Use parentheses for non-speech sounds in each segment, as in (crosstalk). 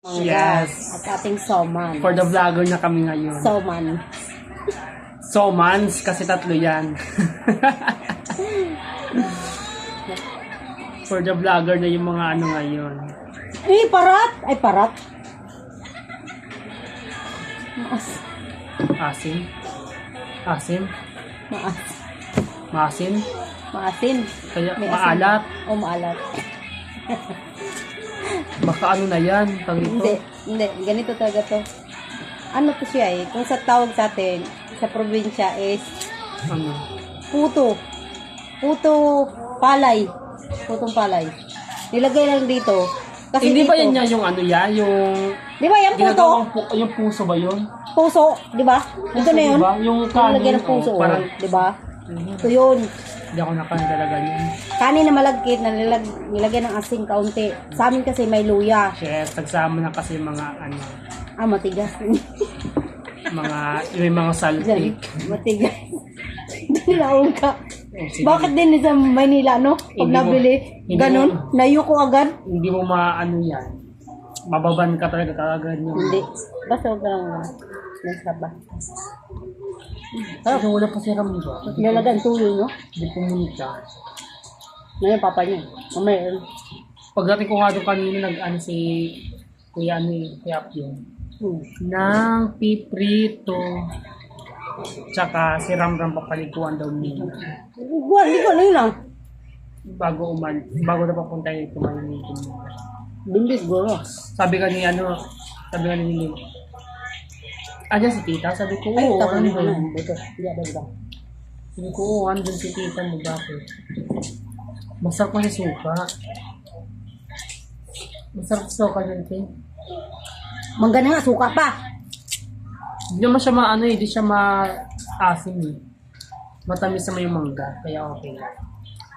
Mangga. Yes. At ating soman. For the vlogger na kami ngayon. Soman. So, mans, kasi tatlo yan. (laughs) For the vlogger na yung mga ano ngayon. Eh, parat! Ay, parat. Maas. Asim. Asim. Maas. Maasim. Maasin. Kaya May asin. maalat. O, maalat. (laughs) Baka ano na yan. Hindi. ito. Hindi. Ganito talaga to. Ano to siya eh. Kung sa tawag sa atin, sa probinsya is Ano? puto. Puto palay. Putong palay. Nilagay lang dito. Kasi Hindi dito, ba yan yan yung ano yan? Yung Di ba yan puto? ginagawang pu- yung puso ba yun? Puso. Di ba? Ito na yun. Diba? Yung Nilagay kanin. ng puso. oh, parang Di ba? Mhm. Ito yun. Hindi ako nakain talaga yun. Kanin na malagkit na nilag, nilagyan ng asin kaunti. Sa amin kasi may luya. Yes, nagsama na kasi mga ano, Ah, matigas. (laughs) mga yung mga saltik. matigas. Nilaong ka. Oh, sige. Bakit din sa Manila, no? Pag Hindi mo- nabili, hindi ganun, nayuko agad. Hindi mo maano yan. Mababan ka talaga kagad yung... Hindi. Basta huwag ka lang uh, nagsaba. Kasi wala pa si Ram, diba? Nilalagan tuloy, no? Hindi pumunta. Ngayon, papa niya. Mamaya, Pagdating ko nga doon kanina, nag-ano si Kuya ano eh, Kuya Pio. hmm. Ng piprito. Tsaka si Ramram papaliguan daw niya. Buwan, di ko, ano yun lang. Bago uman, bago na papunta yung tumalamitin mo. Bimbis, guro. Sabi ka ni ano, sabi ka ni Lili. Andiyan si tita? Sabi ko, oo, tapos ano ba na. yun? Dito, hindi ba ba? Sabi ko, oo, andun si tita mo, bakit? Masarap kasi suka. Masarap sa suka yun, King. Mangga na nga, suka pa. Hindi naman siya maano eh, hindi siya ma-asim eh. Matamis naman yung mangga, kaya okay lang.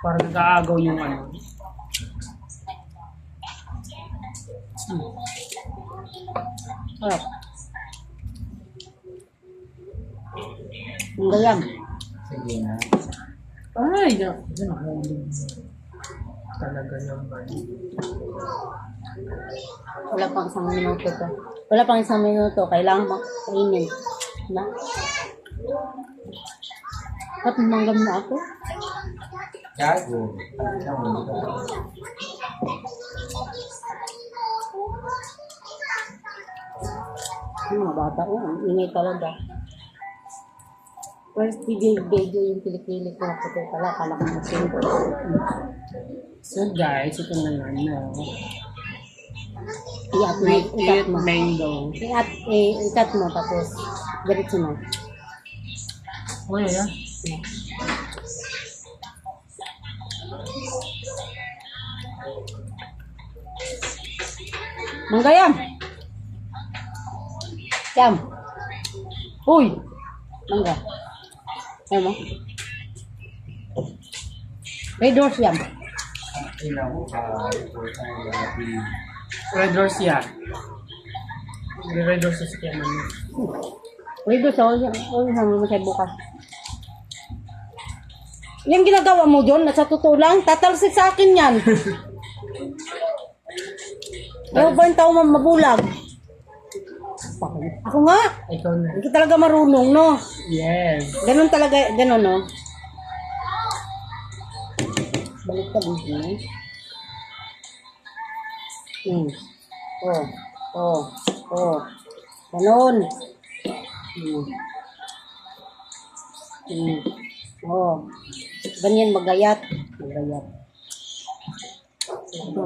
Para nag-aagaw yung ano. Hmm. Harap. Mangga yan. Sige na. Ay, na. Talaga naman. Wala pang isang minuto to. Wala pang isang minuto. Kailangan pang kainin. Na? At manggam na ako. Gago. Yung mga bata, oh, ang ingay talaga. First video, video yung kilikili ko na puti pala. Kala ko ko. So guys, ito na nga no. Iat mo, ikat mo. mango. Iat, eh, ikat mo, tapos diretso mo. Oh, yeah. Mangga yam! Yam! Uy! Mangga. Ayaw mo? Red mo, tayo grabe. Red Horse yan. Red Horse sa kaya man. Red horse, oh, yan. Oh, yan mo siya bukas. Yung ginagawa mo John, nasa totoo lang, tatalsik sa akin yan. (laughs) Ayaw ba yung tao ma- mabulag? Ako nga, Ikaw na. ka talaga marunong, no? Yes. Ganun talaga, ganun, no? Balik ka dito, no? Hmm. Oh. Oh. Oh. Ganun. Hmm. Hmm. Oh. Ganyan magayat. Magayat. Ito.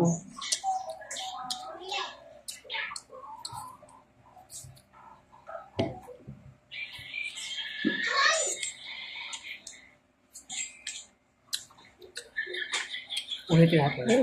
उन्हें चढ़ाते हैं।